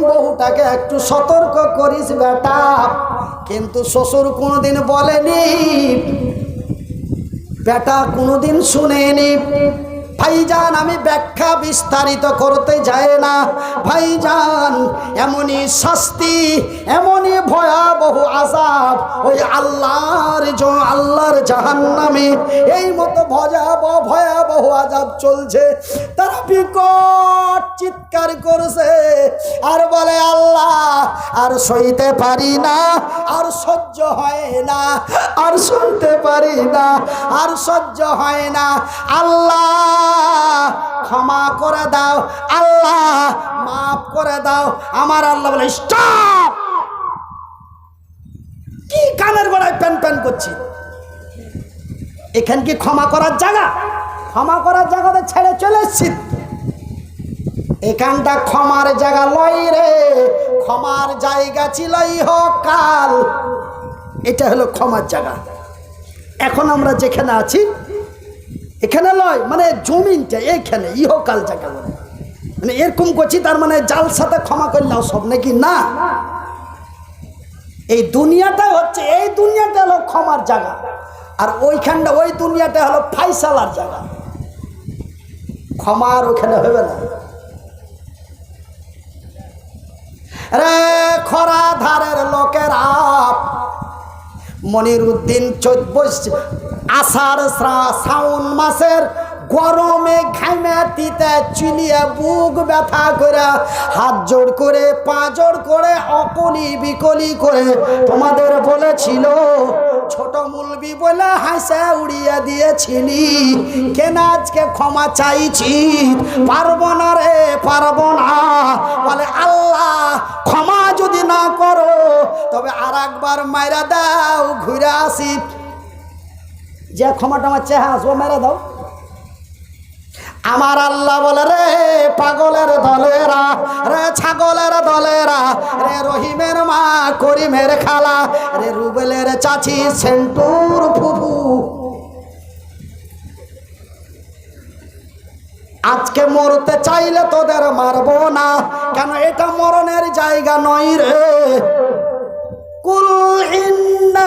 বহুটাকে একটু সতর্ক করিস বেটা। কিন্তু শ্বশুর কোনোদিন বলেনি। বেটা কোনোদিন শুনেনি। ভাইজান, আমি ব্যাখ্যা বিস্তারিত করতে যাই না। ভাইজান, এমনই শাস্তি, এমনই ভয়াবহ আজাব ওই আল্লাহর আল্লাহর জাহান্নামে। এই মতো ভয়াবহ ভয়াবহ আজাব চলছে। তারা বিকট চিৎকার করছে। আর বলে, আল্লাহ, আর সইতে পারি না, আর সহ্য হয় না, আর শুনতে পারি না, আর সহ্য হয় না। আল্লাহ ক্ষমা করে দাও। আল্লাহ মাফ করে দাও। আমার আল্লাহ বলে, স্টপ! কি কানের গোড়ায় প্যান প্যান করছি? এখান কি ক্ষমা করার জায়গা? ক্ষমা করার জায়গাতে ছেড়ে চলে এসছি। এখানটা ক্ষমার জায়গা লই রে। ক্ষমার জায়গা ছিল কাল। এটা হলো ক্ষমার জায়গা। এখন আমরা যেখানে আছি এখানে লয় মানে জমিনটা এইখানে ইহকাল জায়গা বলে মানে এরকম করছি, তার মানে জাল সাথে ক্ষমা করলাম সব, নাকি? না। এই দুনিয়াটা হচ্ছে, এই দুনিয়াটা হলো ক্ষমার জায়গা, আর ওইখানটা, ওই দুনিয়াটা হলো ফাইসালার জায়গা। ক্ষমার ওখানে হবে না। রে খরা ধারের লোকেরা মনির উদ্দিন চোদ্দ আষাঢ় শ্রাউন মাসের গরমে ঘামে তিতে চিলিয়ে বুক ব্যথা করে, হাত জোড় করে, পা জোড় করে, অকলি বিকলি করে। তোমাদের বলেছিল, ছোট মুলবি বলে হাসে উড়িয়ে দিয়েছিলি। কেন আজকে ক্ষমা চাইছি? পারব না রে, পারব না। বলে, আল্লাহ, ক্ষমা যদি না করো, তবে আর একবার মাইরা দাও, ঘুরে আসি। যে ক্ষমাটা আমার চেহা আসব মেরে দাও। আমার আল্লাহ বলে, রে পাগলের দলেরা, রে ছাগলের দলেরা, রে রহিমের মা করিমের খালা, রে রুবেলের চাচি সেন্টুর ফুফু। আজকে মরতে চাইলে তোদের মারবো না, কেন এটা মরণের জায়গা নয় রে। কুল ইন্না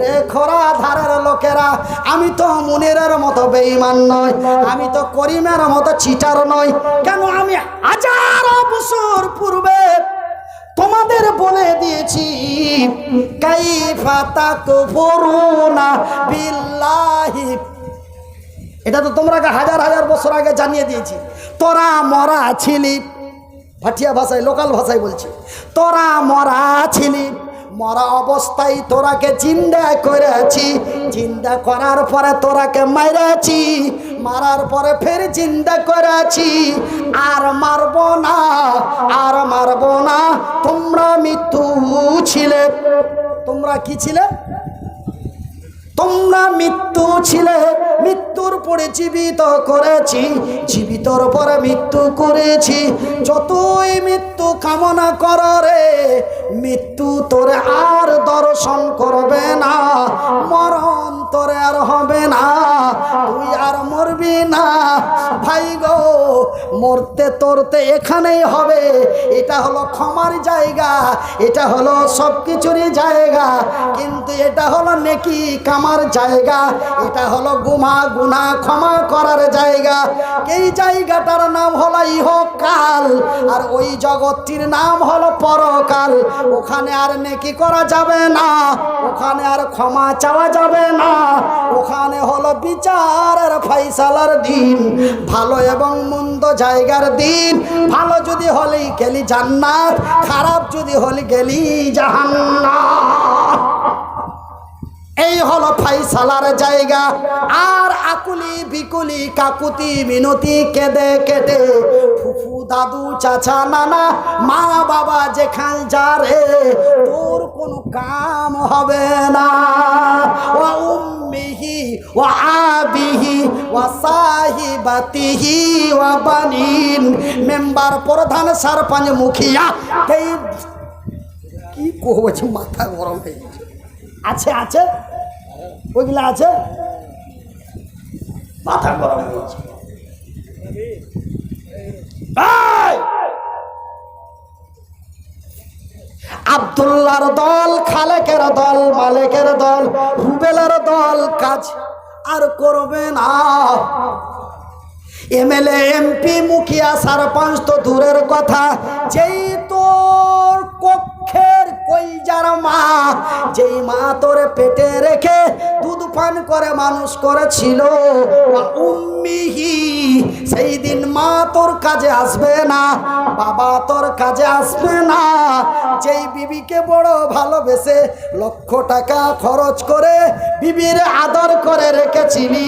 রে খরা ধারের লোকেরা, আমি তো মুনিরের মতো বেঈমান নয় আমি তো করিমের মতো চিটার নয় কেন আমি হাজারো বছর পূর্বে তোমাদের বলে দিয়েছি কাই কাইফা তাকফুরুনা বিল্লাহি। এটা তো তোমরা হাজার হাজার বছর আগে জানিয়ে দিয়েছি। তোরা মরা ছিলি। ভাটিয়া ভাষায়, লোকাল ভাষায় বলছি। তোরা মরা ছিলি। মরা অবস্থায় তোরাকে চিন্তা করেছি। চিন্তা করার পরে তোরাকে মাইরেছি মারার পরে ফের চিন্তা করেছি। আর মারব না, আর মারব না। তোমরা মৃত্যু ছিলে। তোমরা কি ছিলে? তোমরা মৃত্যু ছিলে। মৃত্যুর পরে জীবিত করেছি। জীবিতর পরে মৃত্যু করেছি। যতই মৃত্যু কামনা কর রে মৃত্যু তোরে আর দর্শন করবে না, মরণ তোরে আর হবে না। তুই আর মরবি না। ভাই গো, মরতে তরতে এখানেই হবে। এটা হলো ক্ষমার জায়গা, এটা হলো সব কিছুরই জায়গা। কিন্তু এটা হলো নেকি কামার জায়গা, এটা হলো গুমা গুনা ক্ষমা করার জায়গা। এই জায়গাটার নাম হলো ইহকাল, আর ওই জগৎটির নাম হলো পরকাল। ওখানে আর নেকি করা যাবে না? ওখানে আর ক্ষমা চাওয়া যাবে না। ওখানে হলো বিচারের ফাইসালার দিন, ভালো এবং মন্দ জায়গার দিন। ভালো যদি হলেই গেলি জান্নাত, খারাপ যদি হলে গেলি জাহান্নাত। এই হলো ফাইসালার জায়গা। আর আকুলি বিকুলি কাকুতি মিনতি কেঁদে কেটে ফুফু দাদু, চাচা, নানা, মা, বাবা যেখান যা রে তোর কোনো কাম হবে না। ও উম্মি উম্মিহি ওয়া আবিহি ওয়া সাহিবাতিহি ওয়া বানিন, মেম্বার, প্রধান, সরপঞ্চ, মুখিয়া এই কি কহছে মাথা গরম হয়ে আছে আছে? ওইগুলো আছে? মাথা গরম হয়ে এই! আবদুল্লার দল, খালেকের দল, মালেকের দল, রুবেলার দল, কাজ আর করবে না এমএলএ, এমপি, মুখিয়া, সারপঞ্চ তো দূরের কথা যেই তোর কক্ষের কইজার মা, যেই মা তোরে পেটে রেখে দুধ পান করে মানুষ করেছিল সেই দিন মা তোর কাজে আসবে না, বাবা তোর কাজে আসবে না। যেই বিবিকে বড় ভালোবেসে লক্ষ টাকা খরচ করে বিবির আদর করে রেখেছিলি,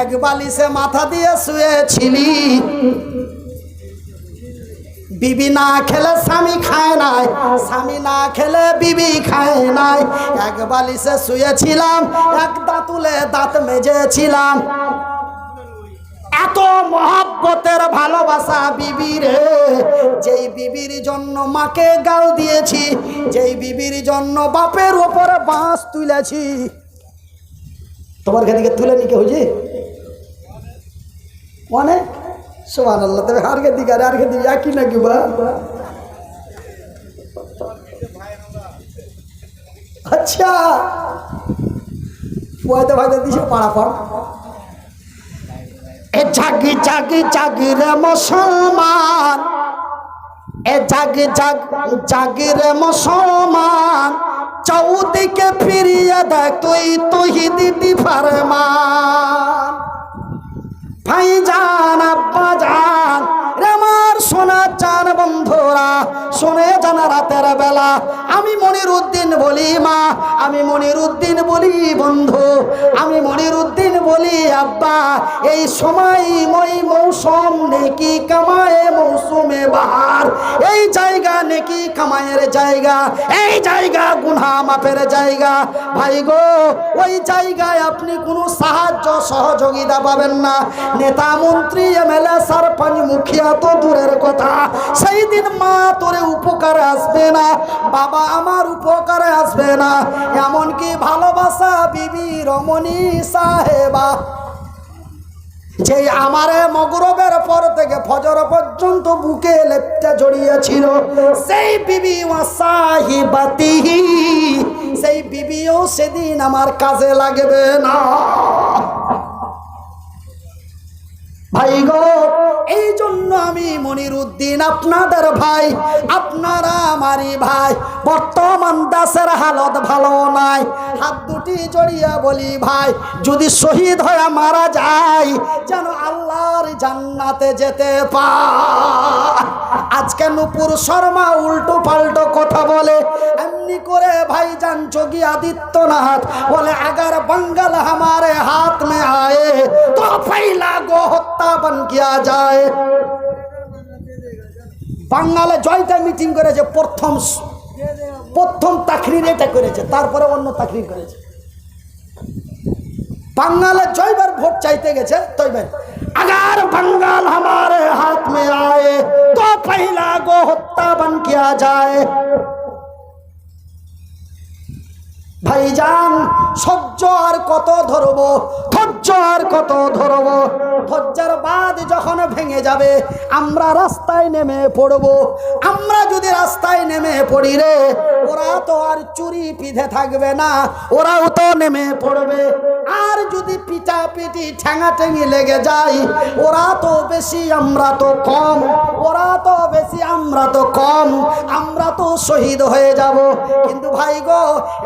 এক বালিশে মাথা দিয়ে শুয়েছিলি। বিবি না খেলে স্বামী খায় নাই, স্বামী না খেলে বিবি খায় নাই। এক বালিশে শুয়েছিলাম, এক দাঁতুলে দাঁত মেজেছিলাম। এত মহাব্বতের ভালোবাসা বিবির যেই বিবির জন্য মাকে গাল দিয়েছি, যেই বিবির জন্য বাপের ওপরে বাঁশ তুলেছি। তোমার খানিকে তুলে নিকে হয়েছে অনেক। সোমান আল্লাহ তবে হারকে দিকে আর হারকে দিকে একই নাকি বা? আচ্ছা। পয়দা ভাইদা দিছে পাড়া এ জাগি জাগি জাগি রে মুসলমান। এ জাগি জাগ জাগি রে মুসলমান। চৌদিকে ফিরিয়ে দেখ তুই তুই দিদি ফারমান ভাইজান আব্বা রে আমার সোনা চান বন্ধুরা শুনে জানা রাতের বেলা। আমি মনির উদ্দিন বলি মা, আমি মনির উদ্দিন বলি বন্ধু, আমি মনির উদ্দিন বলি আব্বা। এই সময় মই মৌসুম, নেকি কামায় মৌসুমে এই জায়গা নেকি কামায়ের জায়গা, এই জায়গা গুনা মাপের জায়গা। ভাই গো, ওই জায়গায় আপনি কোনো সাহায্য সহযোগিতা পাবেন না। নেতা মন্ত্রী এমএলএ সারপঞ্চ, মুখিয়া তো দূরের কথা। সেই দিন মা তোরে উপকারে আসবে না, বাবা আমার উপকারে আসবে না। এমনকি ভালোবাসা বিবি রমণী সাহেবা যে আমারে মগরবের পর থেকে ফজর পর্যন্ত বুকে লেপটা জড়িয়েছিল, সেই বিবি সাহিবাতিহি, সেই বিবিও সেদিন আমার কাজে লাগবে না। ভাই গো এই জন্য আমি মনির উদ্দিন আপনাদের ভাই, আপনারা আমারই ভাই বর্তমান দাসের হালত ভালো নাই। হাত দুটি জড়িয়া বলি, ভাই, যদি শহীদ হয়ে মারা যায় যেন আল্লাহর জান্নাতে যেতে পা আজকে নুপুর শর্মা উল্টো পাল্টো কথা বলে, এমনি করে ভাই যান যোগী আদিত্যনাথ বলে, আগার বাঙ্গাল হামারে হাত মে আয়ে, তো ফাইলা গো হত্যা বন কিয়া যায়। বাঙ্গালে জয়টা মিটিং করেছে প্রথম প্রথম তাকরির এটা করেছে তারপরে অন্য তাকরির করেছে বাঙালে জয়বার ভোট চাইতে গেছে তৈবেন अगर बंगाल हमारे हाथ में आए तो पहला गो हत्या बन किया जाए ভাইজান, সহ্য আর কত ধরব? ধৈর্য আর কত ধরব? ধৈর্যের বাদ যখন ভেঙে যাবে, আমরা রাস্তায় নেমে পড়ব। আমরা যদি রাস্তায় নেমে পড়ি রে, ওরা তো আর চুরি পিঁধে থাকবে না, ওরাও তো নেমে পড়বে। আর যদি পিটা পিটি ঠ্যাঙা ঠেঙি লেগে যায়, ওরা তো বেশি, আমরা তো কম। ওরা তো বেশি, আমরা তো কম। আমরা তো শহীদ হয়ে যাব। কিন্তু ভাই গো,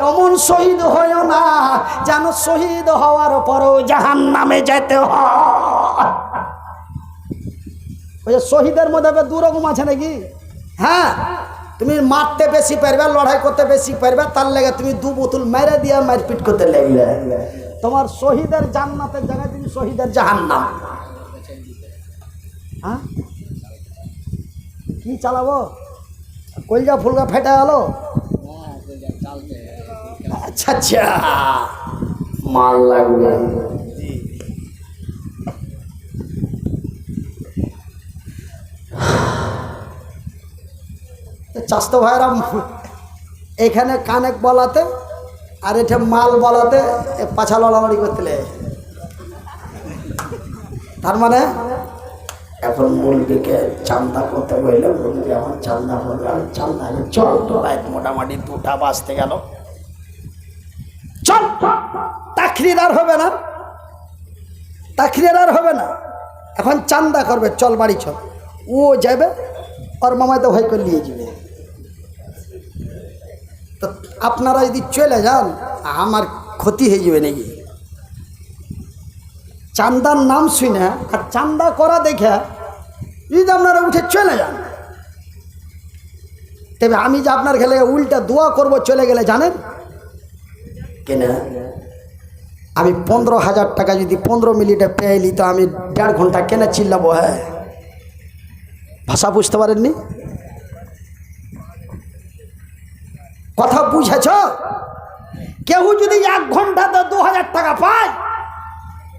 এমন শহীদ হয়েও না যেন শহীদ হওয়ার পরও জাহান নামে যেতে হয়। ওই শহীদের মধ্যে আবার দু রকম আছে নাকি? হ্যাঁ? তুমি মারতে বেশি পারবে, লড়াই করতে বেশি পারবে, তার লেগে তুমি দু বোতল মেরে দিয়ে মারপিট করতে লাগলে। তোমার শহীদের জান্নাতের জায়গায় তুমি শহীদের জাহান্নাম। হ্যাঁ? কি চালাবো? কলজা ফুলগা ফেটে গেল? আচ্ছা আচ্ছা। মাল লাগবে। চাস্তো ভাইরা এখানে কানেক বলাতে আর এটা মাল বলাতে পাছা লড়ালড়ি করতে তার মানে? এখন মুরগিকে চান্দা করতে বললে মুরগি আমার চান্দা করবে আমি চান্দা চল তো রাত মোটামুটি দুটা বাজতে গেল। চল! তাখরির আর হবে না। তাখরির আর হবে না। এখন চান্দা করবে চল বাড়ি চল। ও যাবে ওর মামায় তো ভয় করে নিয়ে যাবে। তো আপনারা যদি চলে যান, আমার ক্ষতি হয়ে যাবে নাকি? চান্দার নাম শুনে আর চান্দা করা দেখে যদি আপনারা উঠে চলে যান, তবে আমি যে আপনার খেলে উল্টা দোয়া করব চলে গেলে জানেন? কেন? আমি পনেরো হাজার টাকা যদি পনেরো মিনিটে পেয়েলি তো আমি দেড় ঘণ্টা কেন চিল্লাবো হ্যাঁ? ভাষা বুঝতে পারেননি? কথা বুঝেছ? কেউ যদি এক ঘন্টাতে দু হাজার টাকা পায়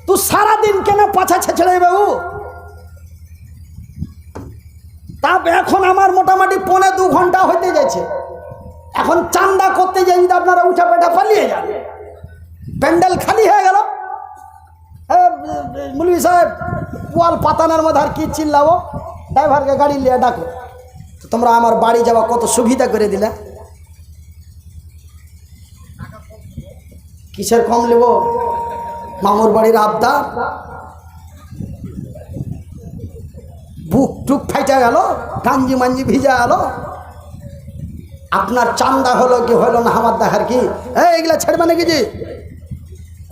তুই সারাদিন কেন পাছা ছেঁচড়ে বাবু? তা এখন আমার মোটামুটি পৌনে দু ঘণ্টা হইতে যাচ্ছে এখন চান্দা করতে যাই যদি আপনারা উঠা পেটা পালিয়ে যান, প্যান্ডেল খালি হয়ে গেল। মুলবি সাহেব, ওয়াল পাতানোর মধ্যে আর কি চিল্লাবো? ড্রাইভারকে গাড়ি নিয়ে ডাকো। তোমরা আমার বাড়ি যাওয়া কত সুবিধা করে দিলে। কিসের কম নেব? মামুর বাড়ির আবদার? বুক টুক ফাইটা গেল গাঞ্জি মাঞ্জি ভিজা গেল। আপনার চান্দা হলো কি হলো না, আমার দেখার কি? এই এগুলা ছেড়বে নাকি জি?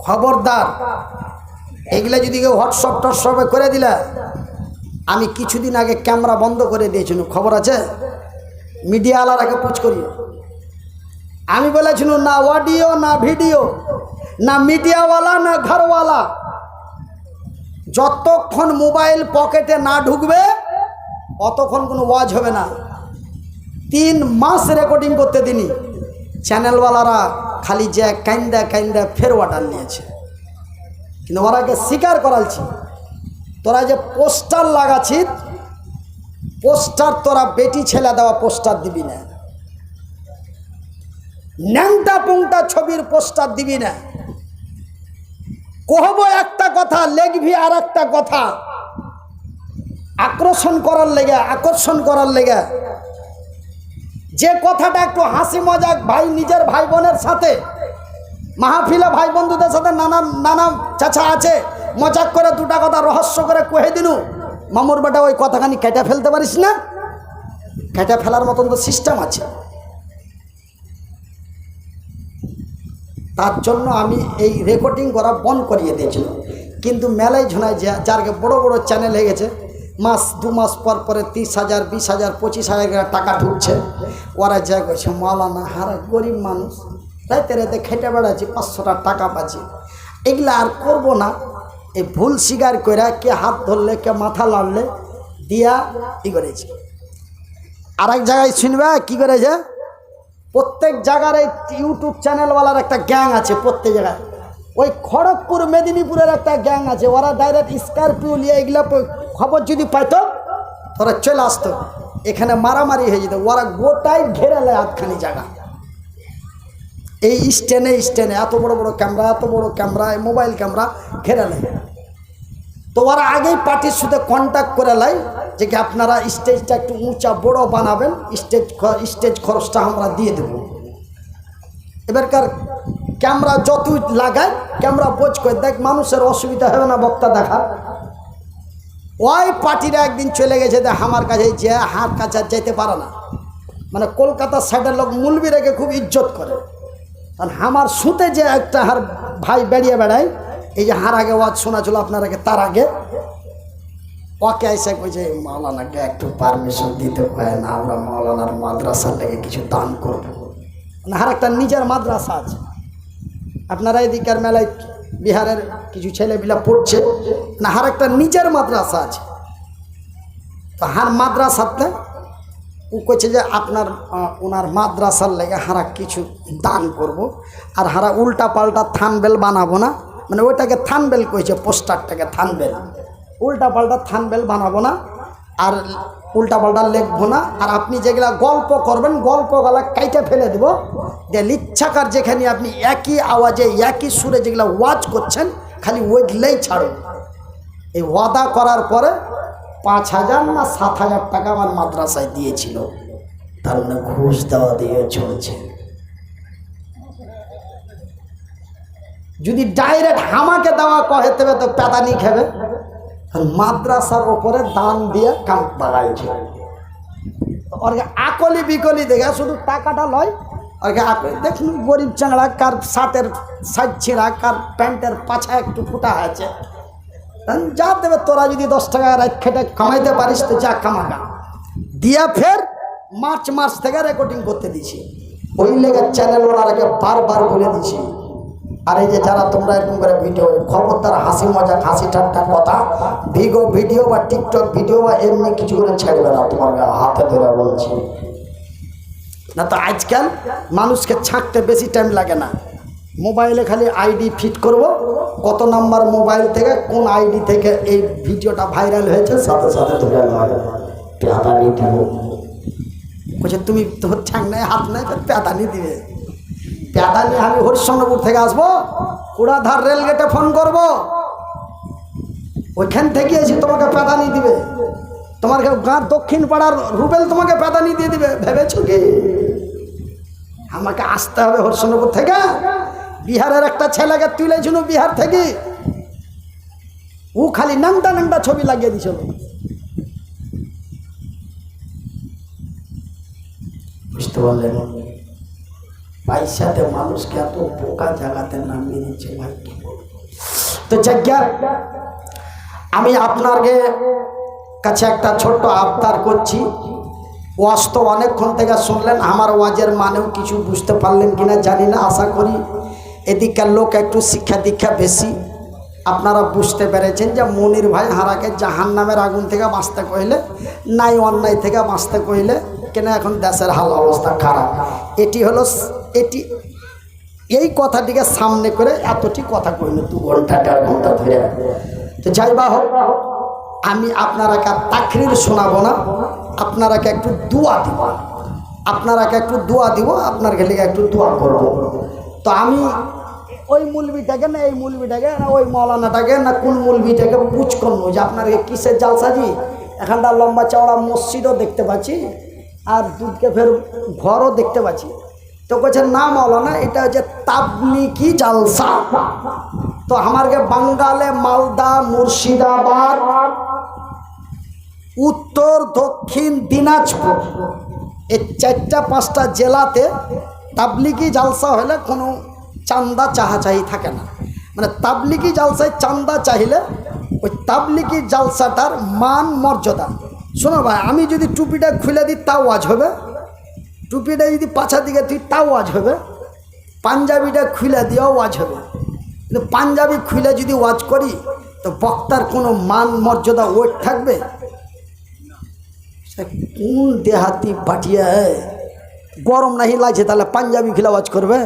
খবরদার। এগুলা যদি কেউ হোয়াটসঅ্যাপ টটসঅ্যাপে করে দিলে, আমি কিছুদিন আগে ক্যামেরা বন্ধ করে দিয়েছিল খবর আছে? মিডিয়াওয়ালারাকে পুচ করি। আমি বলেছিল না অডিও, না ভিডিও, না মিডিয়াওয়ালা, না ঘরওয়ালা। যতক্ষণ মোবাইল পকেটে না ঢুকবে, অতক্ষণ কোনো ওয়াজ হবে না। তিন মাস রেকর্ডিং করতে দিনি। চ্যানেলওয়ালারা খালি যে কাইন্দা কাইন্দা ফের অর্ডার নিয়েছে। কিন্তু ওরাকে স্বীকার করালছি। তোরা যে পোস্টার লাগাছি পোস্টার তোরা বেটি ছেলে দেওয়া পোস্টার দিবি না। ন্যাংটা পুংটা ছবির পোস্টার দিবি না। কহব একটা কথা লেখবি আর একটা কথা। আকর্ষণ করার লেগে, আকর্ষণ করার লেগে। যে কথাটা একটু হাসি মজাক, ভাই, নিজের ভাই বোনের সাথে, মাহফিলে ভাই বন্ধুদের সাথে নানা নানা চাচা আছে, মজাক করে দুটা কথা রহস্য করে কহে দিনু, মামুর বেটা, ওই কথাখানি কেটে ফেলতে পারিস না? কেটে ফেলার মতন তো সিস্টেম আছে। তার জন্য আমি এই রেকর্ডিং করা বন্ধ করিয়ে দিয়েছিলাম কিন্তু মেলায় ঝোনায় যা যারকে বড় বড় চ্যানেল হয়ে গেছে মাস, দু মাস পর পরে তিরিশ হাজার, বিশ হাজার, পঁচিশ হাজার টাকা ঢুকছে। ওরা যা করছে মালানা হারা গরিব মানুষ। রাইতে রাইতে খেটে বেড়াচ্ছি, পাঁচশোটা টাকা পাচ্ছি। এগুলা আর করব না। এই ভুল স্বীকার করে কে হাত ধরলে, কে মাথা লাড়লে দিয়া ই করেছে। আর এক জায়গায় শুনবে, কি করেছে? প্রত্যেক জায়গার এই ইউটিউব চ্যানেলওয়ালার একটা গ্যাং আছে, প্রত্যেক জায়গায়। ওই খড়গপুর, মেদিনীপুরের একটা গ্যাং আছে, ওরা ডাইরেক্ট স্করপিও নিয়ে এগুলো খবর যদি পাইতো তোরা চলে আসতো। এখানে মারামারি হয়ে যেত, ওরা গোটাই ঘেরে নেয় আধখানি জায়গা। এই স্ট্যান্ডে স্ট্যান্ডে, এত বড় বড় ক্যামেরা এত বড় ক্যামেরা মোবাইল ক্যামেরা ঘেরে নেয়। তো ওরা আগেই পার্টির সাথে কন্ট্যাক্ট করে লাই, যে কি আপনারা স্টেজটা একটু উঁচা, বড় বানাবেন স্টেজ স্টেজ খরচটা আমরা দিয়ে দেব। এবারকার ক্যামেরা যত লাগায় ক্যামেরা বোঝ করে দেখ, মানুষের অসুবিধা হবে না বক্তা দেখা। ওই পার্টিরা একদিন চলে গেছে যে আমার কাছে যে হাত কাছে যেতে পারে না। মানে কলকাতার সাইডের লোক মুলবি রেখে খুব ইজ্জত করে। কারণ আমার সুতে যে একটা হার ভাই বেরিয়ে বেড়ায় এই যে হার আগে ওয়াজ শোনা ছিল আপনার আগে, তার আগে। ওকে এসে কইছে মাওলানাকে একটু পারমিশন দিতে পারে না, আমরা মাওলানার মাদ্রাসার লেগে কিছু দান করব। মানে হার একটা নিজের মাদ্রাসা আছে। আপনারা এদিকার মেলায় বিহারের কিছু ছেলেপিলা পড়ছে, না হার একটা নিজের মাদ্রাসা আছে। তো হার মাদ্রাসাতে ও কইছে যে আপনার ওনার মাদ্রাসার লেগে হারা কিছু দান করব, আর হারা উল্টা পাল্টা থানবেল বানাবো না। মানে ওইটাকে থানবেল কইছে, পোস্টারটাকে থানবেল। উল্টা পাল্টা থানবেল বানাবো না, আর উল্টা পাল্টা লিখব না। আর আপনি যেগুলা গল্প করবেন, গল্পগুলা কাইটা ফেলে দেব। যে লিচ্ছাকার যেখানে আপনি একই আওয়াজে, একই সুরে যেগুলা ওয়াজ করছেন, খালি ওইগুলাই ছাড়ুন। এই ওয়াদা করার পরে পাঁচ হাজার না সাত হাজার টাকা আমার মাদ্রাসায় দিয়েছিল। তার মানে ঘুষ দেওয়া দিয়ে চলছে। যদি ডাইরেক্ট হামাকে দেওয়া কহে, তবে তো পেদানি খাবে। আর মাদ্রাসার ওপরে দান দিয়ে কাম বাড়াইছে ওরকে আকলি বিকলি দেখে শুধু টাকাটা লয় ওরকে আকলি দেখুন গরিব চাংড়া কার শার্টের সাইড ছিঁড়া, কার প্যান্টের পাছা একটু ফুটা আছে যা দেবে, তোরা যদি দশ টাকা খেটে কামাইতে পারিস, তো যা কামাগা দিয়া ফের মার্চ মাস থেকে রেকর্ডিং করতে দিছি। ওই লেগে চ্যানেল ওনারাকে বারবার বলে দিছি। আর এই যে যারা তোমরা এরকম করে ভিডিও, খবরদার, হাসি মজা হাসি ঠাট্টা কথা, ভিগো ভিডিও বা টিকটক ভিডিও বা এমনি কিছু করে ছাড়বে না তোমার হাতে ধরে বলছি। না তো আজকাল মানুষকে ছাঁকতে বেশি টাইম লাগে না। মোবাইলে খালি আইডি ফিট করব, কত নাম্বার মোবাইল থেকে, কোন আইডি থেকে এই ভিডিওটা ভাইরাল হয়েছে, সাথে সাথে ধরে পেঁদানি দিব বলছে তুমি তোর ঠ্যাং নেই, হাত নেই পেঁদানি দিবে পেঁদানি আমি হরিশ্চন্দ্রপুর থেকে আসব। কুড়াধার রেল গেটে ফোন করব। ওইখান থেকে এসে তোমাকে পেঁদানি দিবে। তোমার গাঁ দক্ষিণ পাড়ার রুবেল তোমাকে পেঁদানি দিয়ে দিবে, ভেবেছো কি? আমাকে আসতে হবে হরিশ্চন্দ্রপুর থেকে। বিহারের একটা ছেলেকে তুলেছিল বিহার থেকে। ও খালি নাংটা নাংটা ছবি লাগিয়ে দিছিল বুঝতে পারলেন পয়সাতে মানুষকে এত বোকা জায়গাতে নামিয়ে দিচ্ছে ভাই। কি তো জায়গা আমি আপনাকে কাছে একটা ছোট্ট আবদার করছি। ওয়াজ তো অনেকক্ষণ থেকে শুনলেন, আমার ওয়াজের মানেও কিছু বুঝতে পারলেন কিনা জানি না, আশা করি এদিককার লোক একটু শিক্ষা দীক্ষা বেশি। আপনারা বুঝতে পেরেছেন যে মনির ভাই হারাকে জাহান নামের আগুন থেকে বাঁচতে কইলে, নাই অন্যায় থেকে বাঁচতে কইলে কেন এখন দেশের হাল অবস্থা খারাপ। এটি হলো এটি, এই কথাটিকে সামনে করে এতটি কথা কইল, দু ঘণ্টা, দেড় ঘণ্টা ধরে। তো যাই বা হোক, আমি আপনারাকে আর তাকরির শোনাবো না, আপনারাকে একটু দোয়া দিব। আপনারাকে একটু দোয়া দিব, আপনার গেলে একটু দোয়া করব। তো আমি ওই মুলবিটাকে না, এই মুলবিটাকে না, ওই মৌলানাটাকে না, কোন মুলবিটাকে পুচ করব যে আপনাকে কিসের জালসাজি এখানটা লম্বা চওড়া মসজিদও দেখতে পাচ্ছি, আর দুধকে ফের ঘরও দেখতে পাচ্ছি। তো বলছে, না মৌলানা এটা হচ্ছে তাবলিকি জালসা। তো আমারকে বাঙ্গালে, মালদা, মুর্শিদাবাদ, উত্তর, দক্ষিণ, দিনাজপুর, এই চারটা, পাঁচটা জেলাতে তাবলিকি জালসা হলে কোনো চান্দা চাহাচাহি থাকে না। মানে তাবলিকি জালসায় চান্দা চাইলে ওই তাবলিকি জালসাটার মান, মর্যাদা। শোনো ভাই, আমি যদি টুপিটা খুলে দিই, তাও আজ হবে। টুপিটা যদি পাছার দিকে তুই, তাও ওয়াজ হবে। পাঞ্জাবিটা খুলে দিয়েও ওয়াজ হবে। কিন্তু পাঞ্জাবি খুলে যদি ওয়াজ করি, তো বক্তার কোনো মান মর্যাদা ওয়েট থাকবে? সে কোন দেহাতি পাঠিয়ে গরম নাহি লাগছে, তাহলে পাঞ্জাবি খুলে ওয়াজ করবে?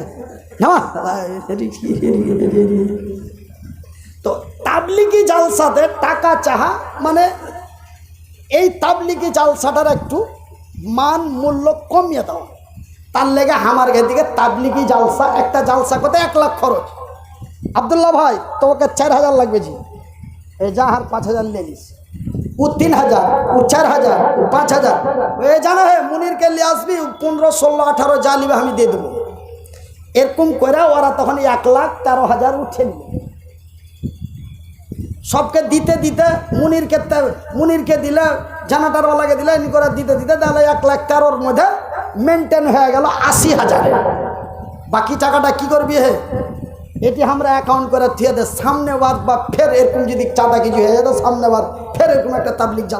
তো তাবলিগি জালসাতে টাকা চাহা মানে এই তাবলিগি জালসাটার একটু মান মূল্য কমিয়ে দেওয়া তার লেগে হামার ঘের দিকে তাবলিগি জালসা, একটা জালসা করতে এক লাখ খরচ। আবদুল্লাহ ভাই, তোমাকে চার হাজার লাগবে জি। হার পাঁচ হাজার নিয়ে নিস। ও তিন হাজার, ও চার হাজার, ও পাঁচ হাজার। এ জানো হে, মুনিরকে নিয়ে আসবি পনেরো, ষোলো, আঠারো যা নিবে আমি দিয়ে দেবো। এরকম করে ওরা তখন এক লাখ তেরো হাজার উঠে নিবে। সবকে দিতে দিতে মুনির ক্ষেত্রে মুনিরকে দিলে জানাটারওয়ালাকে দিলে, এমনি করে দিতে দিতে তাহলে এক লাখ তেরোর মধ্যে মেনটেন হয়ে গেল আশি হাজারে। বাকি টাকাটা কি করবি হে? এটি আমরা অ্যাকাউন্ট করে থিয়ে দে, সামনে বার বা ফের এরকম যদি চাঁদা কিছু হয়ে যেত সামনে বার ফের এরকম একটা তাবলিক জাল